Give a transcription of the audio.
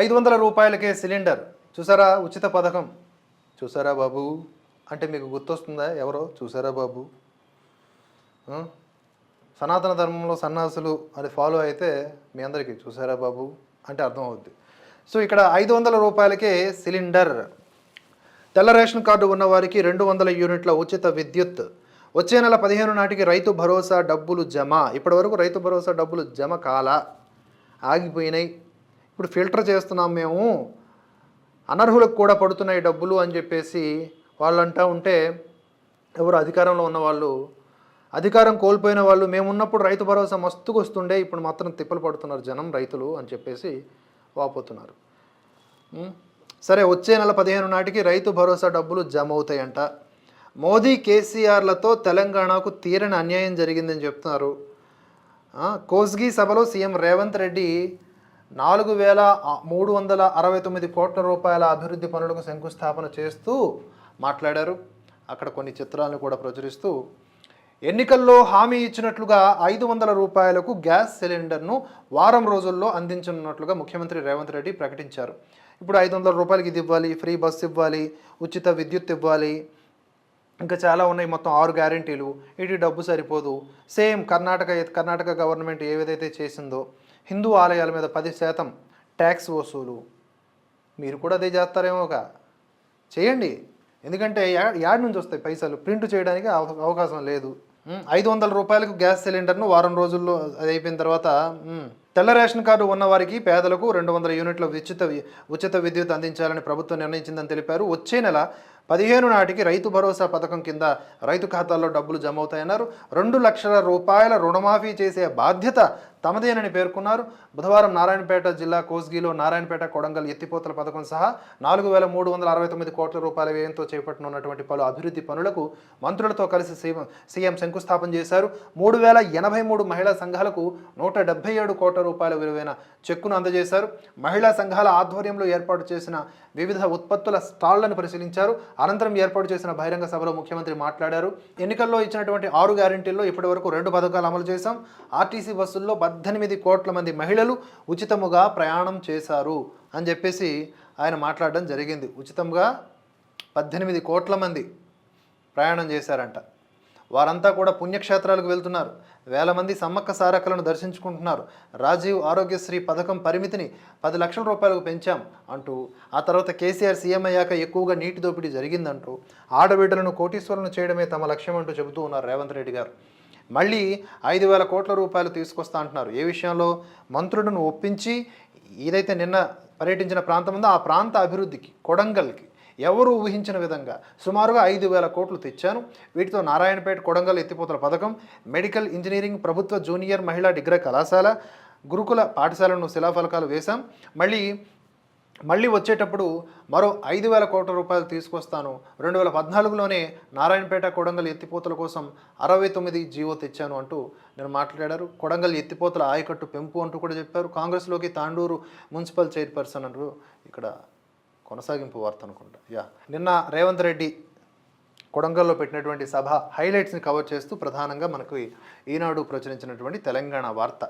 ఐదు వందల రూపాయలకే సిలిండర్. చూసారా ఉచిత పథకం? చూసారా బాబు? అంటే మీకు గుర్తొస్తుందా ఎవరో? చూసారా బాబు? సనాతన ధర్మంలో సన్నాసులు అది ఫాలో అయితే మీ అందరికీ చూసారా బాబు? అంటే అర్థం అవుద్ది సో ఇక్కడ ఐదు వందల రూపాయలకే సిలిండర్. తెల్ల రేషన్ కార్డు ఉన్న వారికి రెండు వందల యూనిట్ల ఉచిత విద్యుత్. వచ్చే నెల పదిహేను నాటికి రైతు భరోసా డబ్బులు జమ. ఇప్పటివరకు రైతు భరోసా డబ్బులు జమ కాలా. ఆగిపోయినాయి. ఇప్పుడు ఫిల్టర్ చేస్తున్నాం మేము. అనర్హులకు కూడా పడుతున్నాయి డబ్బులు అని చెప్పేసి వాళ్ళు అంటూ ఉంటే ఎవరు అధికారంలో ఉన్న వాళ్ళు అధికారం కోల్పోయిన వాళ్ళు మేము ఉన్నప్పుడు రైతు భరోసా మస్తుకు వస్తుండే ఇప్పుడు మాత్రం తిప్పలు పడుతున్నారు జనం రైతులు అని చెప్పేసి వాపోతున్నారు. సరే వచ్చే నెల పదిహేను నాటికి రైతు భరోసా డబ్బులు జమ అవుతాయంట మోదీ కేసీఆర్లతో తెలంగాణకు తీరని అన్యాయం జరిగిందని చెప్తున్నారు. కోస్గి సభలో సీఎం రేవంత్ రెడ్డి నాలుగు వేల మూడు వందల అరవై తొమ్మిది కోట్ల రూపాయల అభివృద్ధి పనులకు శంకుస్థాపన చేస్తూ మాట్లాడారు. అక్కడ కొన్ని చిత్రాలను కూడా ప్రచురిస్తూ ఎన్నికల్లో హామీ ఇచ్చినట్లుగా ఐదు వందల రూపాయలకు గ్యాస్ సిలిండర్ను వారం రోజుల్లో అందించనున్నట్లుగా ముఖ్యమంత్రి రేవంత్ రెడ్డి ప్రకటించారు. ఇప్పుడు ఐదు వందల రూపాయలకి ఇది ఇవ్వాలి ఫ్రీ బస్ ఇవ్వాలి ఉచిత విద్యుత్ ఇవ్వాలి. ఇంకా చాలా ఉన్నాయి మొత్తం ఆరు గ్యారంటీలు. ఇటు డబ్బు సరిపోదు. సేమ్ కర్ణాటక కర్ణాటక గవర్నమెంట్ ఏదైతే చేసిందో హిందూ ఆలయాల మీద పది శాతం ట్యాక్స్ వసూలు. మీరు కూడా అదే చేస్తారేమోగా? చేయండి. ఎందుకంటే యా- యాడ్ నుంచి వస్తాయి పైసలు. ప్రింట్ చేయడానికి అవకాశం లేదు. ఐదు వందల రూపాయలకు గ్యాస్ సిలిండర్ను వారం రోజుల్లో అది అయిపోయిన తర్వాత తెల్ల రేషన్ కార్డు ఉన్నవారికి పేదలకు రెండు వందల యూనిట్ల ఉచిత ఉచిత విద్యుత్ అందించాలని ప్రభుత్వం నిర్ణయించిందని తెలిపారు. వచ్చే నెల పదిహేను నాటికి రైతు భరోసా పథకం కింద రైతు ఖాతాల్లో డబ్బులు జమ అవుతాయన్నారు. రెండు లక్షల రూపాయల రుణమాఫీ చేసే బాధ్యత తమదేనని పేర్కొన్నారు. బుధవారం నారాయణపేట జిల్లా కోస్గిలో నారాయణపేట కొడంగల్ ఎత్తిపోతల పథకం సహా నాలుగు వేల మూడు వందల అరవై తొమ్మిది కోట్ల రూపాయల వ్యయంతో చేపట్టనున్నటువంటి పలు అభివృద్ధి పనులకు మంత్రులతో కలిసి సీఎం సీఎం శంకుస్థాపన చేశారు. మూడు వేల ఎనభై మూడు మహిళా సంఘాలకు నూట డెబ్బై ఏడు కోట్ల రూపాయల విలువైన చెక్కును అందజేశారు. మహిళా సంఘాల ఆధ్వర్యంలో ఏర్పాటు చేసిన వివిధ ఉత్పత్తుల స్టాళ్ళను పరిశీలించారు. అనంతరం ఏర్పాటు చేసిన బహిరంగ సభలో ముఖ్యమంత్రి మాట్లాడారు. ఎన్నికల్లో ఇచ్చినటువంటి ఆరు గ్యారెంటీల్లో ఇప్పటివరకు రెండు పథకాలు అమలు చేశాం. ఆర్టీసీ బస్సుల్లో పద్దెనిమిది కోట్ల మంది మహిళలు ఉచితముగా ప్రయాణం చేశారు అని చెప్పేసి ఆయన మాట్లాడడం జరిగింది. ఉచితంగా పద్దెనిమిది కోట్ల మంది ప్రయాణం చేశారంట. వారంతా కూడా పుణ్యక్షేత్రాలకు వెళ్తున్నారు. వేల మంది సమ్మక్క సారక్కలను దర్శించుకుంటున్నారు. రాజీవ్ ఆరోగ్యశ్రీ పథకం పరిమితిని పది లక్షల రూపాయలకు పెంచాం అంటూ ఆ తర్వాత కేసీఆర్ సీఎం అయ్యాక ఎక్కువగా నీటి దోపిడీ జరిగిందంటూ ఆడబిడ్డలను కోటీశ్వరులను చేయడమే తమ లక్ష్యం అంటూ చెబుతూ ఉన్నారు రేవంత్ రెడ్డి గారు. మళ్ళీ ఐదు వేల కోట్ల రూపాయలు తీసుకొస్తా అంటున్నారు. ఏ విషయంలో? మంత్రులను ఒప్పించి ఏదైతే నిన్న పర్యటించిన ప్రాంతం ఉందో ఆ ప్రాంత అభివృద్ధికి కొడంగల్కి ఎవరు ఊహించిన విధంగా సుమారుగా ఐదు వేల కోట్లు తెచ్చాను. వీటితో నారాయణపేట కొడంగల్ ఎత్తిపోతల పథకం మెడికల్ ఇంజనీరింగ్ ప్రభుత్వ జూనియర్ మహిళా డిగ్రీ కళాశాల గురుకుల పాఠశాలను శిలాఫలకాలు వేశాం. మళ్ళీ మళ్ళీ వచ్చేటప్పుడు మరో ఐదు వేల కోట్ల రూపాయలు తీసుకొస్తాను. రెండు వేల పద్నాలుగులోనే నారాయణపేట కొడంగల్ ఎత్తిపోతల కోసం అరవై తొమ్మిది జీవో తెచ్చాను అంటూ నేను మాట్లాడారు. కొడంగల్ ఎత్తిపోతల ఆయకట్టు పెంపు అంటూ కూడా చెప్పారు. కాంగ్రెస్లోకి తాండూరు మున్సిపల్ చైర్పర్సన్ అంటూ ఇక్కడ కొనసాగింపు వార్త అనుకుంటా. యా. నిన్న రేవంత్ రెడ్డి కొడంగల్లో పెట్టినటువంటి సభ హైలైట్స్ని కవర్ చేస్తూ ప్రధానంగా మనకు ఈనాడు ప్రచురించినటువంటి తెలంగాణ వార్త.